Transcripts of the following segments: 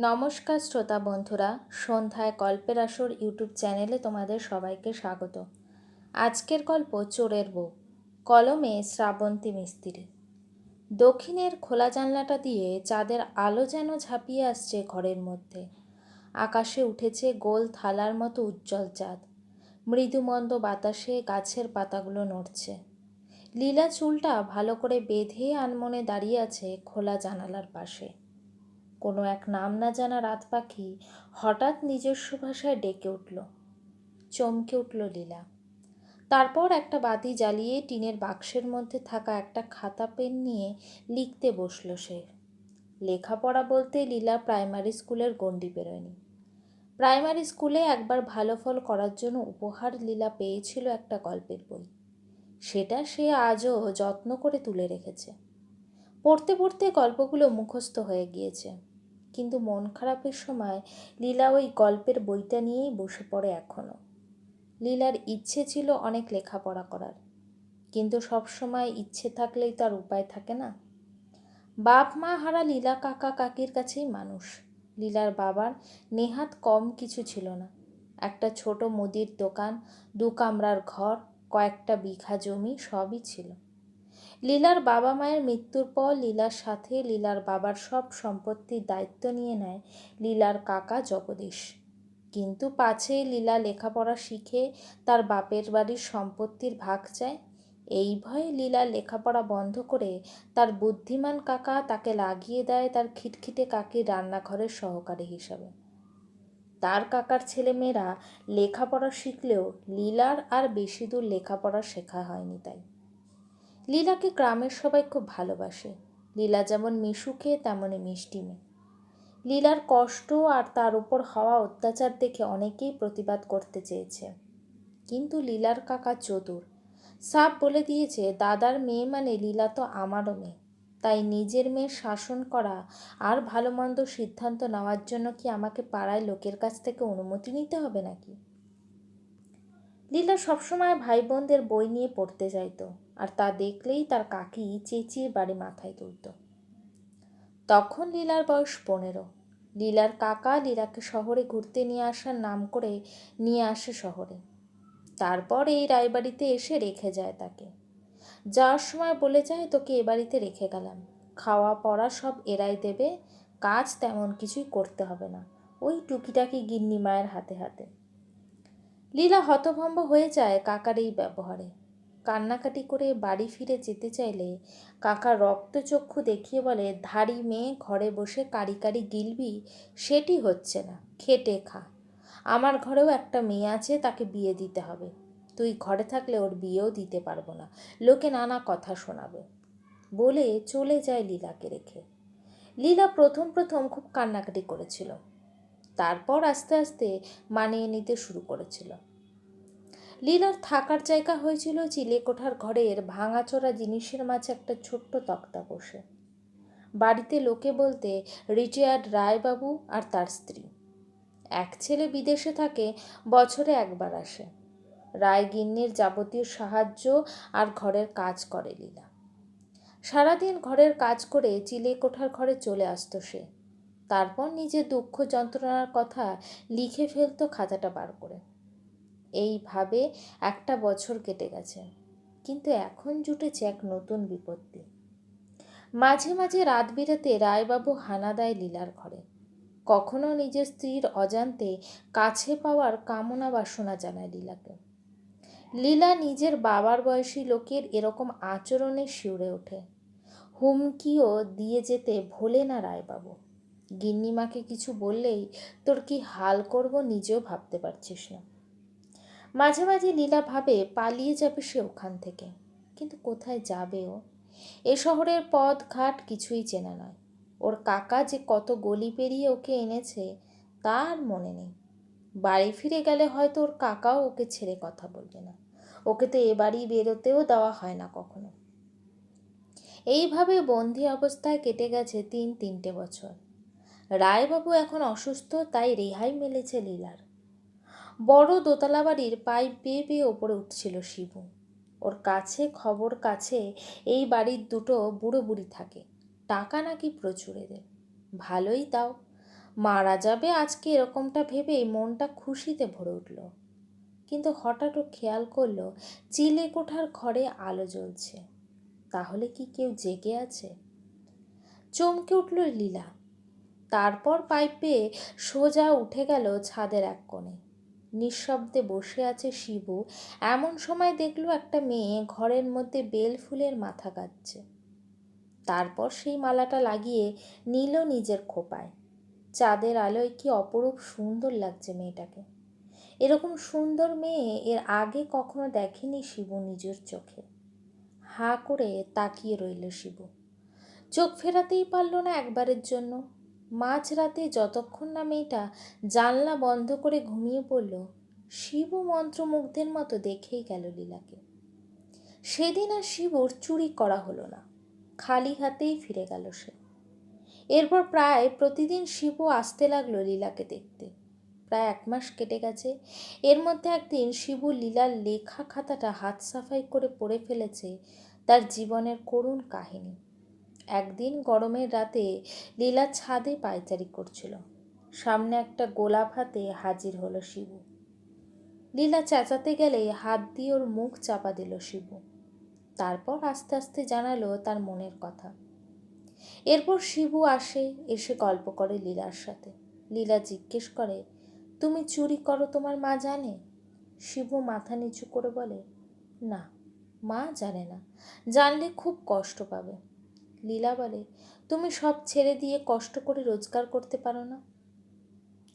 নমস্কার শ্রোতা বন্ধুরা, সন্ধ্যায় গল্পের আসর ইউটিউব চ্যানেলে তোমাদের সবাইকে স্বাগত। আজকের গল্প চোরের বউ, কলমে শ্রাবন্তী মিস্ত্রি। দক্ষিণের খোলা জানলাটা দিয়ে চাঁদের আলো যেন ঝাঁপিয়ে আসছে ঘরের মধ্যে। আকাশে উঠেছে গোল থালার মতো উজ্জ্বল চাঁদ। মৃদুমন্দ বাতাসে গাছের পাতাগুলো নড়ছে। লীলা চুলটা ভালো করে বেঁধে আনমনে দাঁড়িয়ে আছে খোলা জানালার পাশে। কোনো এক নাম না জানা রাত পাখি হঠাৎ নিজস্ব ভাষায় ডেকে উঠল। চমকে উঠল লীলা। তারপর একটা বাতি জ্বালিয়ে টিনের বাক্সের মধ্যে থাকা একটা খাতা পেন নিয়ে লিখতে বসল সে। লেখাপড়া বলতে লীলা প্রাইমারি স্কুলের গণ্ডি পেরোয়নি। প্রাইমারি স্কুলে একবার ভালো ফল করার জন্য উপহার লীলা পেয়েছিল একটা গল্পের বই। সেটা সে আজও যত্ন করে তুলে রেখেছে। পড়তে পড়তে গল্পগুলো মুখস্থ হয়ে গিয়েছে। কিন্তু মন খারাপের সময় লীলা ওই গল্পের বইটা নিয়েই বসে পড়ে এখনও লীলার ইচ্ছে ছিল অনেক লেখাপড়া করার, কিন্তু সব সময় ইচ্ছে থাকলেই তার উপায় থাকে না। বাপ মা হারা লীলা কাকা কাকির কাছেই মানুষ। লীলার বাবার নেহাত কম কিছু ছিল না। একটা ছোট মুদির দোকান, দু কামরার ঘর, কয়েকটা বিঘা জমি সবই ছিল। লীলার বাবা মায়ের মৃত্যুর পর লীলার সাথে লীলার বাবার সব সম্পত্তির দায়িত্ব নিয়ে নেয় লীলার কাকা জগদীশ। কিন্তু পাছে লীলা লেখাপড়া শিখে তার বাপের বাড়ির সম্পত্তির ভাগ চায়। এই ভয়ে লীলা লেখাপড়া বন্ধ করে তার বুদ্ধিমান কাকা তাকে লাগিয়ে দেয় তার খিটখিটে কাকির রান্নাঘরের সহকারী হিসাবে। তার কাকার ছেলেমেয়েরা লেখাপড়া শিখলেও লীলার আর বেশি দূর লেখাপড়া শেখা হয়নি তাই। লীলাকে গ্রামের সবাই খুব ভালোবাসে। লীলা যেমন মিশুকে, তেমনই মিষ্টি মেয়ে। লীলার কষ্ট আর তার উপর হওয়া অত্যাচার দেখে অনেকেই প্রতিবাদ করতে চেয়েছে। কিন্তু লীলার কাকা চতুর। সাপ বলে দিয়েছে, দাদার মেয়ে মানে লীলা তো আমারও মেয়ে। তাই নিজের মেয়ের শাসন করা আর ভালো মন্দ সিদ্ধান্ত নেওয়ার জন্য কি আমাকে পাড়ায় লোকের কাছ থেকে অনুমতি নিতে হবে নাকি? লীলা সবসময় ভাই বোনদের বই নিয়ে পড়তে চাইতো আর তা দেখলেই তার কাকি চেঁচিয়ে বাড়ি মাথায় তুলত। তখন লীলার বয়স পনেরো। লীলার কাকা লীলাকে শহরে ঘুরতে নিয়ে আসার নাম করে নিয়ে আসে শহরে। তারপর এই রায়বাড়িতে এসে রেখে যায় তাকে। যাওয়ার সময় বলে যায়, তোকে এ বাড়িতে রেখে গেলাম। খাওয়া, পড়া সব এরাই দেবে। কাজ তেমন কিছুই করতে হবে না। ওই টুকিটাকি গিন্নি মায়ের হাতে হাতে। লীলা হতভম্ব হয়ে যায় কাকার এই ব্যবহারে। কান্নাকাটি করে বাড়ি ফিরে যেতে চাইলে কাকা রক্তচক্ষু দেখিয়ে বলে, ধাড়ি মেয়ে, ঘরে বসে কারি কারি গিলবি, সেটি হচ্ছে না, খেটে খা। আমার ঘরেও একটা মেয়ে আছে, তাকে বিয়ে দিতে হবে। তুই ঘরে থাকলে ওর বিয়েও দিতে পারব না। লোকে নানা কথা শোনাবে। বলে চলে যায় লীলাকে রেখে। লীলা প্রথম প্রথম খুব কান্নাকাটি করেছিল। তারপর আস্তে আস্তে মানিয়ে নিতে শুরু করেছিল। লীলার থাকার জায়গা হয়েছিল চিলেকোঠার ঘরের ভাঙাচোরা জিনিসের মাঝে একটা ছোট্ট তক্তা বসে। বাড়িতে লোকে বলতে রিটায়ার্ড রায়বাবু আর তার স্ত্রী। এক ছেলে বিদেশে থাকে, বছরে একবার আসে। রায় গিন্নির যাবতীয় সাহায্য আর ঘরের কাজ করে লীলা। সারাদিন ঘরের কাজ করে চিলে কোঠার ঘরে চলে আসতো সে। তারপর নিজের দুঃখ যন্ত্রণার কথা লিখে ফেলতো খাতাটা বার করে। এইভাবে একটা বছর কেটে গেছে। কিন্তু এখন জুটেছে এক নতুন বিপত্তি। মাঝে মাঝে রাত বিরাতে রায়বাবু হানা দেয় লীলার ঘরে। কখনো নিজের স্ত্রীর অজান্তে কাছে পাওয়ার কামনা বাসনা জানায় লীলাকে। লীলা নিজের বাবার বয়সী লোকের এরকম আচরণে শিউরে ওঠে। হুমকিও দিয়ে যেতে ভোলে না রায়বাবু। গিন্নিমাকে কিছু বললেই তোর কি হাল করব নিজেও ভাবতে পারছিস না। মাঝে মাঝে লীলা ভাবে পালিয়ে যাবে সে ওখান থেকে। কিন্তু কোথায় যাবে ও? এ শহরের পথ ঘাট কিছুই চেনা নয়। ওর কাকা যে কত গলি পেরিয়ে ওকে এনেছে, তার মনে নেই। বাড়ি ফিরে গেলে হয়তো ওর কাকাও ওকে ছেড়ে কথা বলবে না। ওকে তো এ বাড়ি বেরোতেও দেওয়া হয় না কখনো। এইভাবে বন্দি অবস্থায় কেটে গেছে তিন তিনটে বছর। রায়বাবু এখন অসুস্থ, তাই রেহাই মেলেছে লীলার। বড় দোতলা বাড়ির পাইপ বেয়ে বেয়ে ওপরে উঠছিল শিবু। ওর কাছে খবর কাছে এই বাড়ির দুটো বুড়ো বুড়ি থাকে। টাকা নাকি প্রচুর এদের। ভালোই তাও। মারা যাবে আজকে এরকমটা ভেবেই মনটা খুশিতে ভরে উঠল। কিন্তু হঠাৎ ও খেয়াল করল, চিলে কোঠার ঘরে আলো জ্বলছে। তাহলে কি কেউ জেগে আছে? চমকে উঠল লীলা। তারপর পাইপে সোজা উঠে গেল ছাদের এক কোণে। নিঃশব্দে বসে আছে শিবু। এমন সময় দেখল একটা মেয়ে ঘরের মধ্যে বেল ফুলের মাথা কাটছে। তারপর সেই মালাটা লাগিয়ে নিল নিজের খোপায়। চাঁদের আলোয় কি অপরূপ সুন্দর লাগছে মেয়েটাকে। এরকম সুন্দর মেয়ে এর আগে কখনো দেখেনি শিবু নিজের চোখে। হা করে তাকিয়ে রইল শিবু। চোখ ফেরাতেই পারল না একবারের জন্য। মাঝরাতে যতক্ষণ না মেয়েটা জানলা বন্ধ করে ঘুমিয়ে পড়ল, শিব মন্ত্রমুগ্ধের মতো দেখেই গেল লীলাকে। সেদিন আর শিবুর চুরি করা হলো না, খালি হাতেই ফিরে গেল সে। এরপর প্রায় প্রতিদিন শিবু আসতে লাগল লীলাকে দেখতে। প্রায় এক মাস কেটে গেছে, এর মধ্যে একদিন শিবু লীলার লেখা খাতাটা হাত সাফাই করে পড়ে ফেলেছে তার জীবনের করুণ কাহিনী। একদিন গরমের রাতে লীলা ছাদে পায়চারি করছিল। সামনে একটা গোলাপ হাতে হাজির হলো শিবু। লীলা চেঁচাতে গেলে হাত দিয়ে ওর মুখ চাপা দিল শিবু। তারপর আস্তে আস্তে জানালো তার মনের কথা। এরপর শিবু আসে, এসে গল্প করে লীলার সাথে। লীলা জিজ্ঞেস করে, তুমি চুরি করো তোমার মা জানে? শিবু মাথা নিচু করে বলে, না, মা জানে না। জানলে খুব কষ্ট পাবে। লীলা বলে, তুমি সব ছেড়ে দিয়ে কষ্ট করে রোজগার করতে পারো না?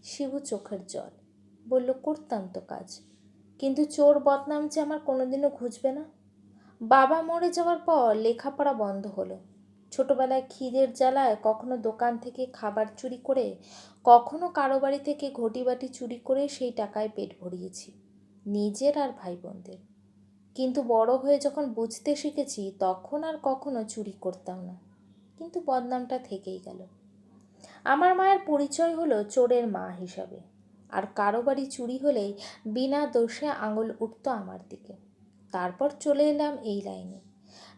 শিবু চোখের জল, বলল, করতাম তো কাজ, কিন্তু চোর বদনাম যে আমার কোনোদিনও ঘুচবে না? বাবা মরে যাওয়ার পর লেখাপড়া বন্ধ হলো। ছোটবেলায় খিদের জ্বালায় কখনো দোকান থেকে খাবার চুরি করে, কখনো কারও বাড়ি থেকে ঘটি বাটি চুরি করে সেই টাকায় পেট ভরিয়েছি, নিজের আর ভাই বোনদের কিন্তু বড় হয়ে যখন বুঝতে শিখেছি, তখন আর কখনো চুরি করতাম না। কিন্তু বদনামটা থেকেই গেল। আমার মায়ের পরিচয় হলো চোরের মা হিসাবে। আর কারও বাড়ি চুরি হলেই বিনা দোষে আঙুল উঠত আমার দিকে। তারপর চলে এলাম এই লাইনে।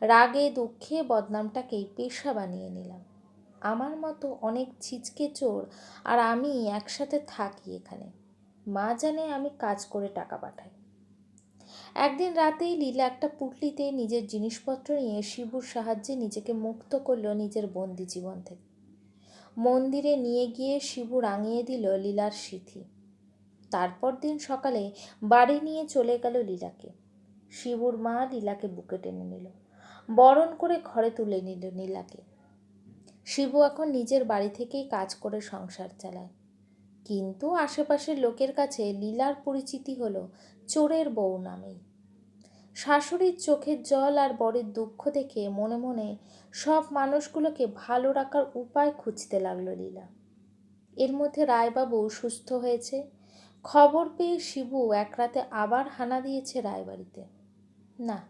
রাগে, দুঃখে বদনামটাকেই পেশা বানিয়ে নিলাম। আমার মতো অনেক ছিচকে চোর আর আমি একসাথে থাকি এখানে। মা জানে আমি কাজ করে টাকা পাঠাই। একদিন রাতেই লীলা একটা পুটলিতে নিজের জিনিসপত্র নিয়ে শিবুর সাহায্যে নিজেকে মুক্ত করল নিজের বন্দি জীবন থেকে। মন্দিরে নিয়ে গিয়ে শিবু রাঙিয়ে দিল লীলার সিথি। তারপর দিন সকালে বাড়ি নিয়ে চলে গেল লীলাকে। শিবুর মা লীলাকে বুকে টেনে নিল। বরণ করে ঘরে তুলে নিল নীলাকে। শিবু এখন নিজের বাড়ি থেকেই কাজ করে সংসার চালায়। কিন্তু আশেপাশের লোকের কাছে লীলার পরিচিতি হলো চোরের বউ নামেই শাশুড়ির চোখের জল আর বরের দুঃখ দেখে মনে মনে সব মানুষগুলোকে ভালো রাখার উপায় খুঁজতে লাগল লীলা। এর মধ্যে রায়বাবু সুস্থ হয়েছে। খবর পেয়ে শিবু এক রাতে আবার হানা দিয়েছে রায়বাড়িতে। না,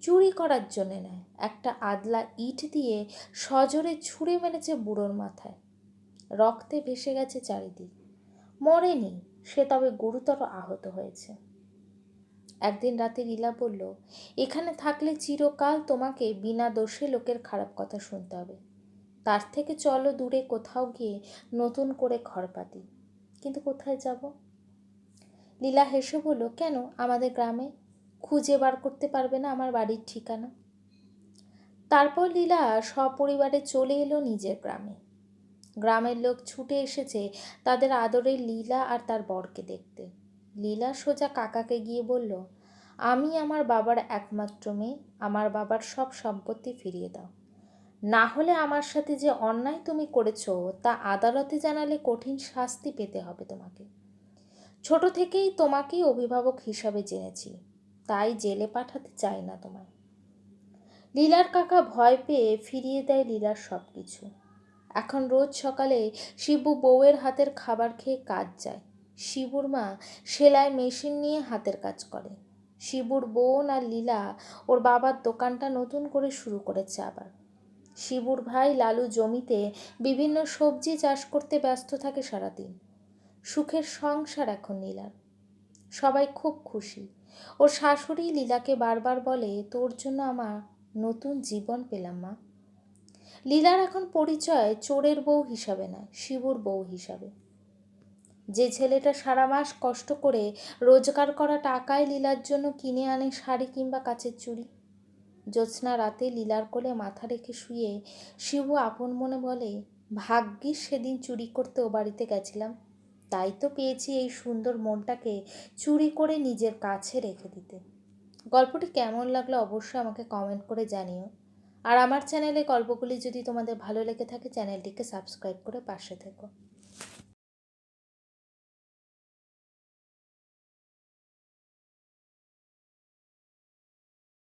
চুরি করার জন্যে নয়, একটা আদলা ইট দিয়ে সজোরে ছুঁড়ে মেরেছে বুড়োর মাথায়। রক্তে ভেসে গেছে চারিদিক। মরেনি, সে তবে গুরুতর আহত হয়েছে। একদিন রাতে লীলা বলল, এখানে থাকলে চিরকাল তোমাকে বিনা দোষে লোকের খারাপ কথা শুনতে হবে। তার থেকে চলো দূরে কোথাও গিয়ে নতুন করে ঘর পাতি কিন্তু কোথায় যাব? লীলা হেসে বলল, কেন? আমাদের গ্রামে খুঁজে বার করতে পারবে না আমার বাড়ির ঠিকানা। তারপর লীলা সপরিবারে চলে এলো নিজের গ্রামে। গ্রামের লোক ছুটে এসেছে তাদের আদরের লীলা আর তার বরকে দেখতে। লীলা সোজা কাকাকে গিয়ে বলল, আমি আমার বাবার একমাত্র মেয়ে, আমার বাবার সব সম্পত্তি ফিরিয়ে দাও। না হলে আমার সাথে যে অন্যায় তুমি করেছ, তা আদালতে জানালে কঠিন শাস্তি পেতে হবে তোমাকে। ছোট থেকেই তোমাকেই অভিভাবক হিসাবে জেনেছি, তাই জেলে পাঠাতে চাই না তোমায় লীলার কাকা ভয় পেয়ে ফিরিয়ে দেয় লীলার সব কিছু এখন রোজ সকালে শিবু বউয়ের হাতের খাবার খেয়ে কাজ যায়। শিবুর মা সেলাই মেশিন নিয়ে হাতের কাজ করে। শিবুর বোন আর লীলা ওর বাবার দোকানটা নতুন করে শুরু করেছে আবার। শিবুর ভাই লালু জমিতে বিভিন্ন সবজি চাষ করতে ব্যস্ত থাকে সারাদিন। সুখের সংসার এখন লীলার সবাই খুব খুশি। ওর শাশুড়ি লীলাকে বারবার বলে, তোর জন্য আমার নতুন জীবন পেলাম মা। লীলার এখন পরিচয় চোরের বউ হিসাবে নয়, শিবুর বউ হিসাবে। যে ছেলেটা সারা মাস কষ্ট করে রোজগার করা টাকায় লীলার জন্য কিনে আনে শাড়ি কিংবা কাচের চুড়ি। জ্যোৎস্না রাতে লীলার কোলে মাথা রেখে শুয়ে শিবু আপন মনে বলে, ভাগ্যিস সেদিন চুরি করতে ও বাড়িতে গেছিলাম। তাই তো পেয়েছি এই সুন্দর মনটাকে চুরি করে নিজের কাছে রেখে দিতে। গল্পটি কেমন লাগল অবশ্যই আমাকে কমেন্ট করে জানিও। আর আমার চ্যানেলে গল্পগুলি যদি তোমাদের ভালো লেগে থাকে, চ্যানেলটিকে সাবস্ক্রাইব করে পাশে থেকো।